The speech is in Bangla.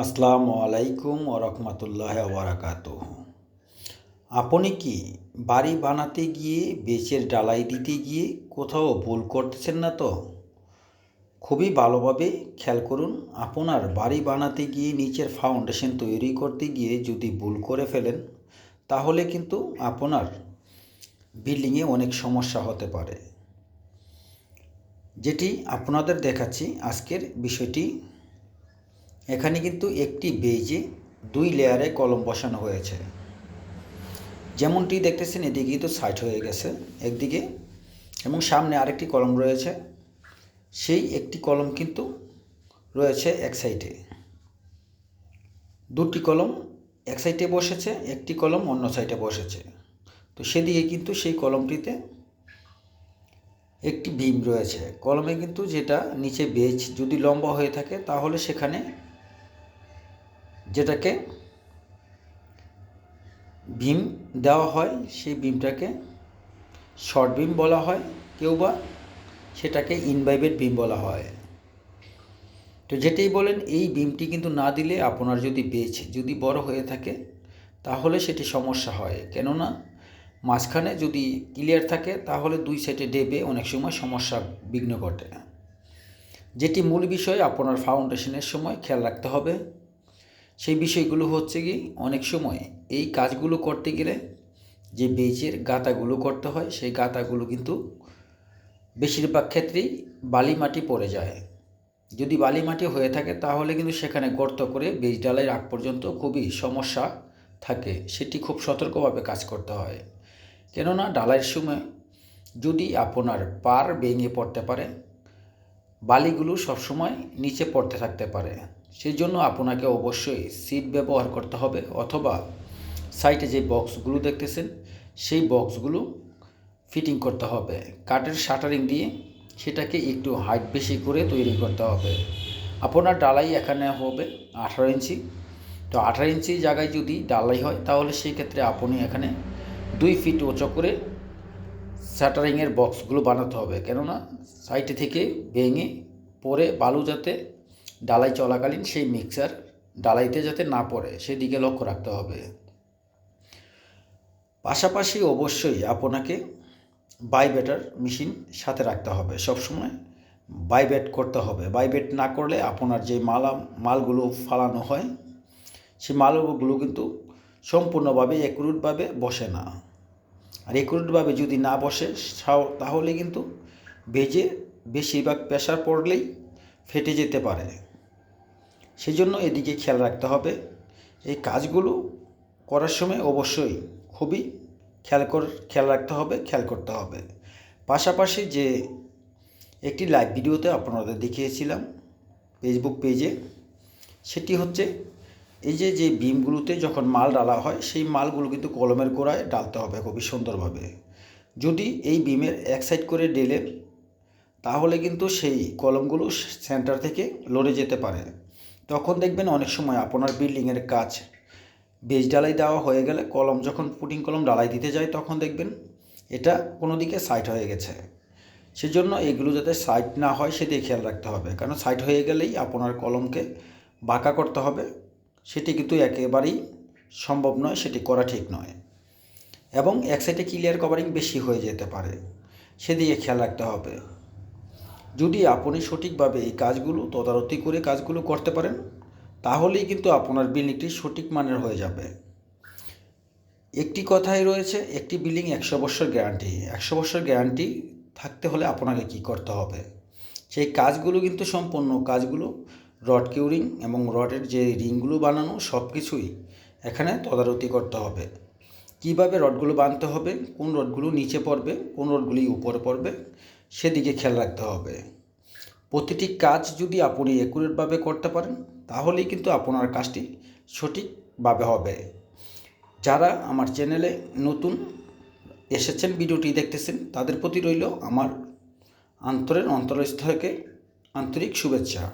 আসসালামু আলাইকুম ও রহমতুল্লাহ বারাকাত আপনি কি বাড়ি বানাতে গিয়ে, বেচের ডালাই দিতে গিয়ে কোথাও ভুল করতেছেন না তো? খুবই ভালোভাবে খেয়াল করুন, আপনার বাড়ি বানাতে গিয়ে নিচের ফাউন্ডেশন তৈরি করতে গিয়ে যদি ভুল করে ফেলেন, তাহলে কিন্তু আপনার বিল্ডিংয়ে অনেক সমস্যা হতে পারে। যেটি আপনাদের দেখাচ্ছি আজকের বিষয়টি। এখানে কিন্তু একটি বেজে দুই লেয়ারে কলম বসানো হয়েছে। যেমনটি দেখতেছেন এদিকে কিন্তু সাইড হয়ে গেছে একদিকে এবং সামনে আরেকটি কলম রয়েছে। সেই একটি কলম কিন্তু রয়েছে এক সাইডে। দুটি কলম এক সাইডে বসেছে, একটি কলম অন্য সাইডে বসেছে। তো সেদিকে কিন্তু সেই কলমটিতে একটি বিম রয়েছে। কলমে কিন্তু যেটা নিচে বেজ যদি লম্বা হয়ে থাকে, তাহলে সেখানে যেটাকে বিম দেওয়া হয়, সেই বিমটাকে শর্ট বিম বলা হয়, কেউ বা সেটাকে ইনভাইবেড বিম বলা হয়। তো যেটাই বলেন, এই বিমটি কিন্তু না দিলে আপনার যদি বেচ, যদি বড় হয়ে থাকে, তাহলে সেটি সমস্যা হয়। কেননা, মাঝখানে যদি ক্লিয়ার থাকে, তাহলে দুই সাইডে ডেবে অনেক সময় সমস্যা বিঘ্ন ঘটে। যেটি মূল বিষয়, আপনার ফাউন্ডেশনের সময় খেয়াল রাখতে হবে। সেই বিষয়গুলো হচ্ছে কি, অনেক সময় এই কাজগুলো করতে গেলে যে বেজের গাতাগুলো করতে হয়, সেই গাতাগুলো কিন্তু বেশিরভাগ ক্ষেত্রেই বালি মাটি পড়ে যায়। যদি বালি মাটি হয়ে থাকে, তাহলে কিন্তু সেখানে গর্ত করে বেজ ডালাই আগ পর্যন্ত খুবই সমস্যা থাকে। সেটি খুব সতর্কভাবে কাজ করতে হয়। কেননা ডালাইয়ের সময় যদি আপনার পার ভেঙে পড়তে পারে বালিগুলো সবসময় নিচে পড়তে থাকতে পারে। সেই জন্য আপনাকে অবশ্যই সিট ব্যবহার করতে হবে অথবা সাইটে যে বক্সগুলো দেখতেছেন, সেই বক্সগুলো ফিটিং করতে হবে। কাঠের শাটারিং দিয়ে সেটাকে একটু হাইট বেশি করে তৈরি করতে হবে। আপনার ডালাই এখানে হবে আঠারো ইঞ্চি। তো আঠারো ইঞ্চি জায়গায় যদি ডালাই হয়, তাহলে সেই ক্ষেত্রে আপনি এখানে দুই ফিট উঁচু করে শাটারিংয়ের বক্সগুলো বানাতে হবে। কেননা সাইটে থেকে ভেঙে পরে বালু যাতে ডালাই চলাকালীন সেই মিক্সার ডালাইতে যাতে না পড়ে, সেদিকে লক্ষ্য রাখতে হবে। পাশাপাশি অবশ্যই আপনাকে বাইবেটার মেশিন সাথে রাখতে হবে। সবসময় বাইবেট করতে হবে। বাইবেট না করলে আপনার যে মালা, মালগুলো ফালানো হয়, সেই মালগুলো কিন্তু সম্পূর্ণভাবে একুরেটভাবে বসে না। আর একুরেটভাবে যদি না বসে তাহলে কিন্তু বেজে বেশিরভাগ প্রেশার পড়লেই ফেটে যেতে পারে। সেই জন্য এদিকে খেয়াল রাখতে হবে, এই কাজগুলো করার সময় অবশ্যই খুবই খেয়াল কর, খেয়াল রাখতে হবে, খেয়াল করতে হবে। পাশাপাশি যে একটি লাইভ ভিডিওতে আপনাদের দেখিয়েছিলাম ফেসবুক পেজে সেটি হচ্ছে এই যে যে বিমগুলোতে যখন মাল ডালা হয়, সেই মালগুলো কিন্তু কলমের গোড়ায় ডালতে হবে খুবই সুন্দরভাবে। যদি এই বিমের এক সাইড করে ডেলে, তাহলে কিন্তু সেই কলমগুলো সেন্টার থেকে লড়ে যেতে পারে। তখন দেখবেন অনেক সময় আপনার বিল্ডিংয়ের কাজ বেজ ডালাই দেওয়া হয়ে গেলে কলম, যখন পুটিং কলম ডালাই দিতে যায়, তখন দেখবেন এটা কোনো দিকে সাইড হয়ে গেছে। সেজন্য এগুলো যাতে সাইড না হয়, সেদিকে খেয়াল রাখতে হবে। কারণ সাইড হয়ে গেলেই আপনার কলমকে বাঁকা করতে হবে। সেটি কিন্তু একেবারেই সম্ভব নয়, সেটি করা ঠিক নয়। এবং এক সাইডে ক্লিয়ার কভারিং বেশি হয়ে যেতে পারে, সেদিকে খেয়াল রাখতে হবে। যদি আপনি সঠিকভাবে এই কাজগুলো তদারতি করে কাজগুলো করতে পারেন, তাহলেই কিন্তু আপনার বিল্ডিংটি সঠিক মানের হয়ে যাবে। একটি কথাই রয়েছে, একটি বিল্ডিং একশো বছর গ্যারান্টি একশো বছর গ্যারান্টি থাকতে হলে আপনাকে কি করতে হবে? সেই কাজগুলো কিন্তু সম্পূর্ণ কাজগুলো রড কিউরিং এবং রডের যে রিংগুলো বানানো সব কিছুই এখানে তদারতি করতে হবে। কীভাবে রডগুলো বাঁধতে হবে, কোন রডগুলো নিচে পড়বে, কোন রডগুলি উপরে পড়বে, সেদিকে খেয়াল রাখতে হবে। প্রতিটি কাজ যদি আপনি একুরেটভাবে করতে পারেন, তাহলেই কিন্তু আপনার কাজটি সঠিকভাবে হবে। যারা আমার চ্যানেলে নতুন এসেছেন, ভিডিওটি দেখতেছেন, তাদের প্রতি রইল আমার আন্তরের অন্তরস্থ থেকে আন্তরিক শুভেচ্ছা।